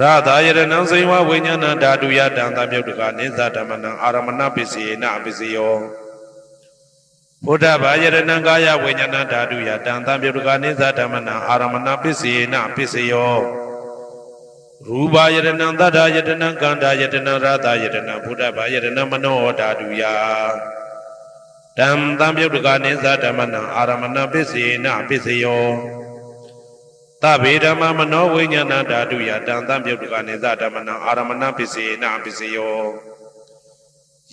ရသာယရဏံဇိဝဝိညာဏဓာတုယတံသမြုပ်တကနေသဓမ္မနံအာရမဏပစ္စယေနပစ္စယောဘုဒ္ဓဘာယရဏံကာယဝိညာဏဓာတုယတံသမြုပ်တကနေသဓမ္မနံအာရမဏပစ္စယေနပစ္စယောရူပယရဏံသတ္တယတနံကန္တာယတနံရသာယတနံဘုဒ္ဓဘာယရဏံမနောဓာတုယတံသမြုပ်တကနေသဓမ္မနံအာရမဏပစ္စယေနပစ္စယော သဗ္ဗေဓမ္မမနောဝိညာဏဓာတုယတံသံပြုတ်တကနေသဓမ္မနံအာရမဏပစ္စေနပစ္စယော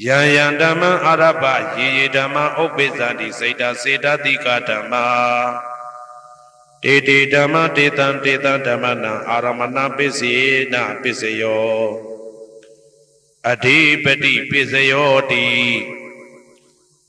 ယံယံဓမ္မအာရပယေယေဓမ္မဥပ္ပိသတိစိတ်တစေတတိကဓမ္မာတေတေဓမ္မတေတံတေတံဓမ္မနံအာရမဏပစ္စေနပစ္စယောအဓိပတိပစ္စယောတိ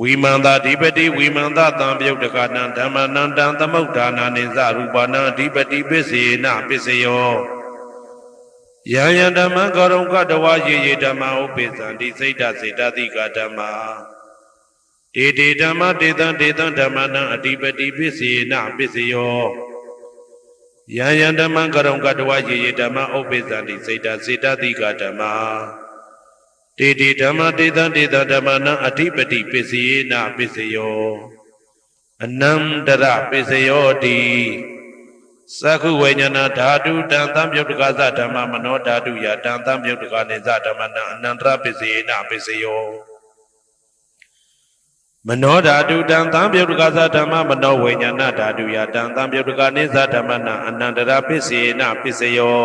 ဝိမန္တာဓိပတိဝိမန္တတံပြုတ်တကနံဓမ္မနံတံသမုဋ္ဌာနာနိသရူပနံအဓိပတိပစ္စေနပစ္စယောယံယံဓမ္မံကရုံကတဝယေယေဓမ္မဥပိသံတိစိတ်တစေတတိကဓမ္မာတေတေဓမ္မတေတံတေတံဓမ္မနံအဓိပတိပစ္စေနပစ္စယောယံယံဓမ္မံကရုံကတဝယေယေဓမ္မဥပိသံတိစိတ်တစေတတိကဓမ္မာ တေတိဓမ္မတေတံတေတံဓမ္မနံအဓိပတိပစ္စယေနပစ္စယောအနန္တရပစ္စယောတိသက္ခုဝိညာဏဓာတုတံသံပြုတ်တကသဓမ္မမနောဓာတုယတံသံပြုတ်တကနေသဓမ္မနံအနန္တရပစ္စယေနပစ္စယောမနောဓာတုတံသံပြုတ်တကသဓမ္မမနောဝိညာဏဓာတုယတံသံပြုတ်တကနေသဓမ္မနံအနန္တရပစ္စယေနပစ္စယော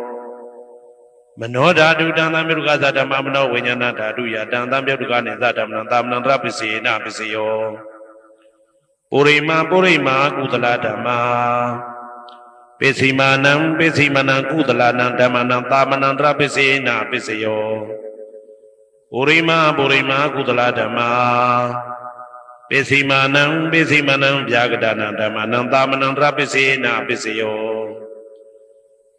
မနောဓာတုတံသံမြုကသဓမ္မမနောဝိညာဏဓာတုယတံသံမြုကနိသဓမ္မနံသာမဏံတရပစ္စေနပစ္စယောပုရိမာပုရိမာကုသလဓမ္မာပစ္စည်းမာနံပစ္စည်းမနံကုသလနံဓမ္မနံသာမဏံတရပစ္စေနပစ္စယောပုရိမာပုရိမာကုသလဓမ္မာပစ္စည်းမာနံပစ္စည်းမနံဗျာကတနံဓမ္မနံသာမဏံတရပစ္စေနပစ္စယော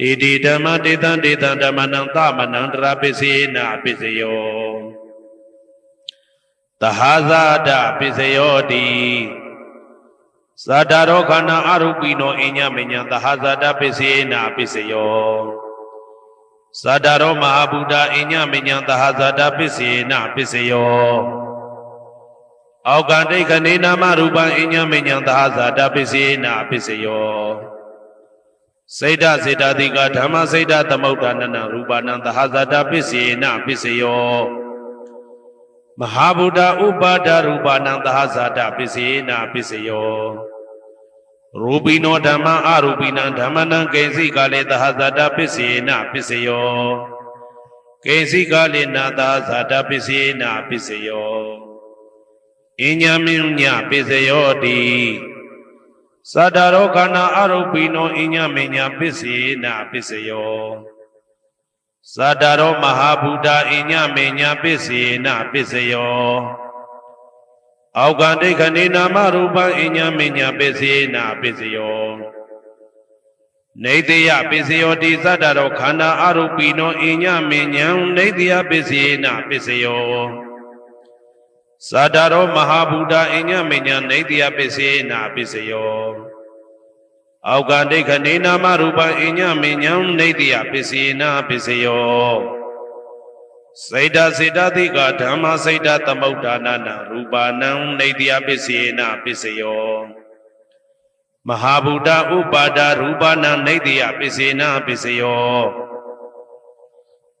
တေတိဓမ္မတေတံတေတံဓမ္မနံသမနံတရာပစ္စေနာပစ္စယောသဟာဇာတပစ္စယောတိသတ္တရောခန္ဓာအရုပိနောအညမညံသဟာဇာတပစ္စေနာပစ္စယောသတ္တရောမဟာဗုဒ္ဓအညမညံသဟာဇာတပစ္စေနာပစ္စယောအောက်ကတိခဏေနာမရူပံအညမညံသဟာဇာတပစ္စေနာပစ္စယော စေတစေတတိကဓမ္မစေတသမုဋ္ဌာနနရူပနံသဟဇာတပစ္စေနပစ္စယောမဟာဗုဒ္ဓဥပါဒရူပနံသဟဇာတပစ္စေနပစ္စယောရူပိနောဓမ္မအရူပိနံဓမ္မနံကိဉ္စီကလေသဟဇာတပစ္စေနပစ္စယောကိဉ္စီကာလေနာသာဇာတပစ္စေနာပစ္စယောအညမင်းညပစ္စယောတိ သတ္တရောခန္ဓာအရုပိနောအညမင်းညပစ္စေနာပစ္စယောသတ္တရောမဟာဗုဒ္ဓအညမင်းညပစ္စေနာပစ္စယောအောက်ကဒိဋ္ဌနေနာမရူပံအညမင်းညပစ္စေနာပစ္စယောနေတယပစ္စယောတိသတ္တရောခန္ဓာအရုပိနောအညမင်းညံနေတယပစ္စေနာပစ္စယော သတ္တရောမဟာဗုဒ္ဓအညမင်းညံနေတယပစ္စေနာပစ္စယောအောက်ကဒိဋ္ဌနေနာမရူပံအညမင်းညံနေတယပစ္စေနာပစ္စယောစေတစေတသိကဓမ္မစေတသမုဋ္ဌာနာနာရူပါနံနေတယပစ္စေနာပစ္စယောမဟာဗုဒ္ဓဥပါဒရူပနာနေတယပစ္စေနာပစ္စယော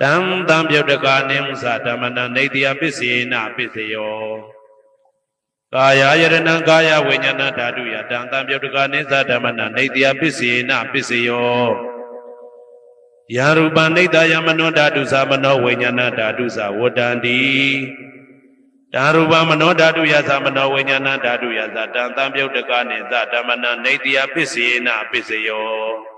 တံတံပြုတ်တကနေဥသဓမ္မနာနေတယပစ္စေနာပစ္စယောကာယယရဏံကာယဝိညာဏဓာတုယတံတံပြုတ်တကနေသဓမ္မနာနေတယပစ္စေနာပစ္စယောယာရူပနိတယမနောဓာတုသမနောဝိညာဏဓာတုသဝတ္တန္တိဓာရူပမနောဓာတုယသမနောဝိညာဏဓာတုယသတံတံပြုတ်တကနေသဓမ္မနာနေတယပစ္စေနာပစ္စယော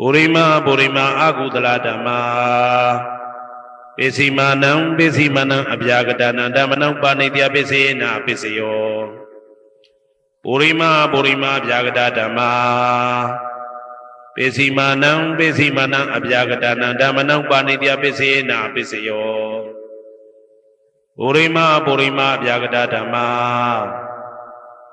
ပုရိမာပုရိမာအာကုသလဓမ္မာပိစိမာနံပိစိမာနံအပြာကတနာဓမ္မနံဥပနိတယပစ္စေနာပစ္စယောပုရိမာပုရိမာဗျာဂတဓမ္မာပိစိမာနံပိစိမာနံအဗျာဂတနံဓမ္မနံပါဏိတယပိစေနာပိစယောပုရိမာပုရိမာဗျာဂတဓမ္မာ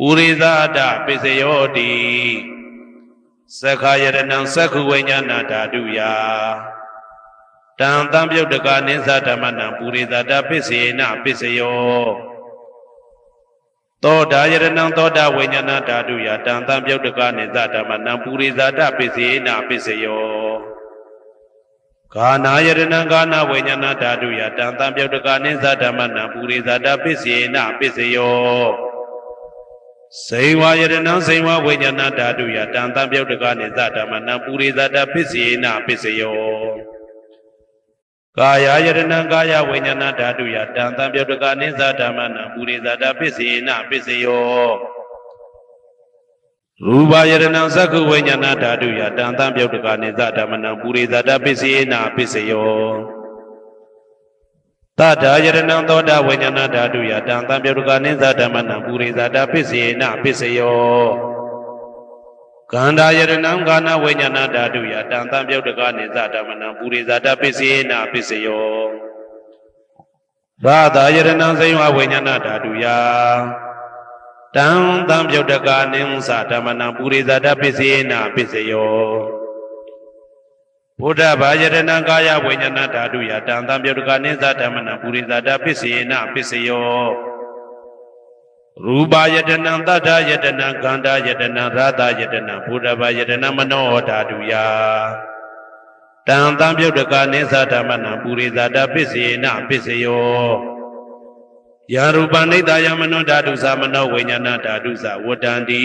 ပုရိသဒပိစယောတိသက္ခာယရဏံသက္ခုဝိညာဏဓာတုယတံတံပြုတ်တကနိသဓမ္မနံပုရိသတာပစ္စေနပစ္စယောသောတာယရဏံသောတာဝိညာဏဓာတုယတံတံပြုတ်တကနိသဓမ္မနံပုရိသတာပစ္စေနပစ္စယောဂာနာယရဏံဂာနာဝိညာဏဓာတုယတံတံပြုတ်တကနိသဓမ္မနံပုရိသတာပစ္စေနပစ္စယော စေဝယရဏံစေဝဝိညာဏဓာတုယတံတံပြုတ်တကနိသဓမ္မနံပုရိသတာပစ္စေနပစ္စယောကာယယရဏံကာယဝိညာဏဓာတုယတံတံပြုတ်တကနိသဓမ္မနံပုရိသတာပစ္စေနပစ္စယောရူပယရဏံသက္ခုဝိညာဏဓာတုယတံတံပြုတ်တကနိသဓမ္မနံပုရိသတာပစ္စေနပစ္စယော တထာယရဏံသောတာဝိညာဏဓာတုယတံတံပြုတ်တကနိသဓမ္မနံပုရိသတာပစ္စေနပစ္စယောကန္တာယရဏံကာနဝိညာဏဓာတုယတံတံပြုတ်တကနိသဓမ္မနံပုရိသတာပစ္စေနပစ္စယောရာသာယရဏံစိဝဝိညာဏဓာတုယတံတံပြုတ်တကာနိဉ္စဓမ္မနံပုရိသတပစ္စေနပစ္စယော ဘုဒ္ဓဘာယရဏံကာယဝိညာဏဓာတုယတံတံပြုတ်တကာနိဉ္စဓမ္မနံပုရိသတပစ္စေနပစ္စယောရူပယတနံတတ္ထယတနံခန္ဓာယတနံရာသယတနံဘုဒ္ဓဘာယတနံမနောဓာတုယတံတံပြုတ်တကာနိဉ္စဓမ္မနံပုရိသတပစ္စေနပစ္စယောယာရူပနိဒာယမနောဓာတုသမနောဝိညာဏဓာတုသဝတ္တန္တိ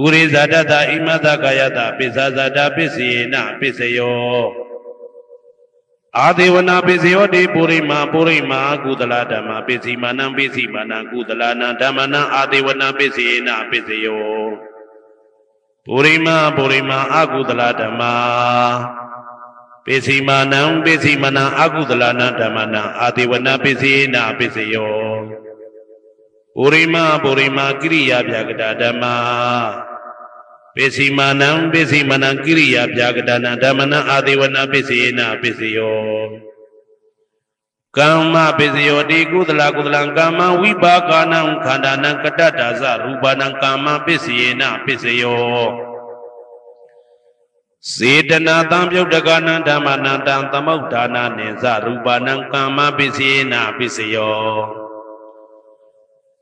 ဥရိဇတတဣမတကာယတပိစ္ဆဇတပစ္စေနပစ္စယောအာဒေဝနာပစ္စယောတိပုရိမာပုရိမာကုသလဓမ္မပစ္စည်းမာနံပစ္စည်းမာနံကုသလနာဓမ္မနံအာဒေဝနာပစ္စေနပစ္စယောပုရိမာပုရိမာအကုသလဓမ္မာပိစီမာနံပိစီမနံအကုသလနာဓမ္မနံအာတိဝနာပိစီနာပိစယော ပုရိမပုရိမကိရိယာပြာကတာဓမ္မာပိစီမာနံပိစီမနံကိရိယာပြာကတာနံဓမ္မနံအာတိဝနာပိစီနာပိစယောကမ္မပိစယောတိကုသလကုသလံကာမဝိပါကနံခန္ဓာနံကတ္တတာဇရူပနံကာမပိစီနာပိစယောစေတနာတံပြုတ်တကနံဓမ္မနံတံသမုဋ္ဌာနာနိသရူပနံကာမပစ္စေနာပစ္စယော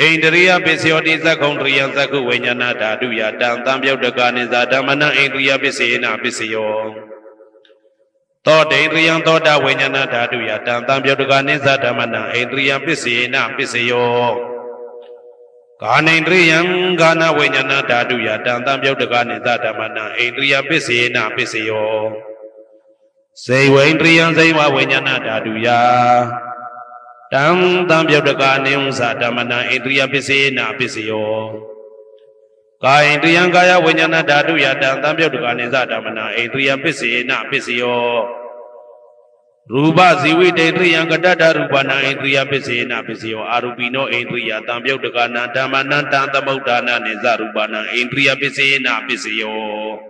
ဣန္ဒရိယပစ္စယောတိသက္ကုံတရိယသက္ကုဝိညာဏဓာတုယတံတံပြုတ်တကနိသဓမ္မနံဣန္ဒရိယပစ္စေနပစ္စယောသောတေရိယံသောတာဝိညာဏဓာတုယတံတံပြုတ်တကနိသဓမ္မနံဣန္ဒရိယပစ္စေနပစ္စယောကာနိန္ဒရိယံဂာနဝိညာဏဓာတုယတံတံပြုတ်တကနိသဓမ္မနံဣန္ဒရိယပစ္စေနပစ္စယောစေဝိန္ဒရိယံစေဝဝိညာဏဓာတုယ တံတံပြုတ်တကနိဥ္စဓမ္မနံဣန္ဒရိယပစ္စေနပစ္စယောကာယိန္ဒရိယံကာယဝိညာဏဓာတုယတံတံပြုတ်တကနိသဓမ္မနံဣန္ဒရိယပစ္စေနပစ္စယောရူပဇီဝိတေတရိယံကတ္တရူပနာဣန္ဒြိယပစ္စေနပစ္စယောအာရူပိနောဣန္ဒြိယတံပြုတ်တကနာဓမ္မနံတံသမုဋ္ဌာနာနိဇရူပနာဣန္ဒြိယပစ္စေနပစ္စယော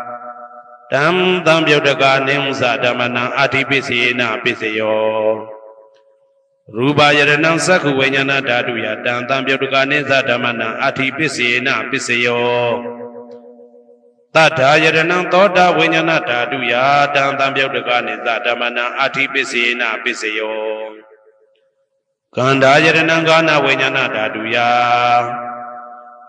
တံတံပြုတ်တကနိသဓမ္မနံအဋ္ဌိပစ္စယေနာပစ္စယောရူပယရဏံသက္ခုဝိညာဏဓာတုယတံတံပြုတ်တကနိသဓမ္မနံအဋ္ဌိပစ္စယေနာပစ္စယောတတ္ထာယရဏံသောတာဝိညာဏဓာတုယာတံတံပြုတ်တကနိသဓမ္မနံအာထိပစ္စေနပစ္စယောကန္ဓာယရဏံကာနဝိညာဏဓာတုယာ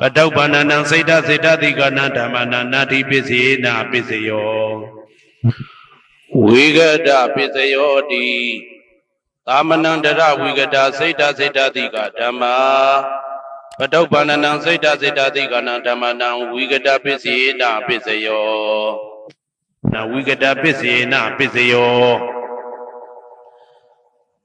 ပတုပ္ပန္နံစိတ်တစိတ်တတိကနဓမ္မနာနာထိပစ္စယေနာပစ္စယောဝိဂဒပစ္စယောတိသာမဏံတရဝိဂဒစိတ်တစိတ်တတိကဓမ္မာပတုပ္ပန္နံစိတ်တစိတ်တသိကနံဓမ္မနံဝိကတပစ္စေနပစ္စယောနဝိကတပစ္စေနပစ္စယော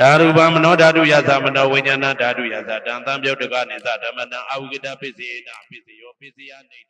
ဓာရူပမနောဓာတုယသမနောဝိညာဏဓာတုယသတံတံပြုတ်တကနိသဓမ္မနံအာဝိကတပစ္စေနပစ္စယောပစ္စယနေတိ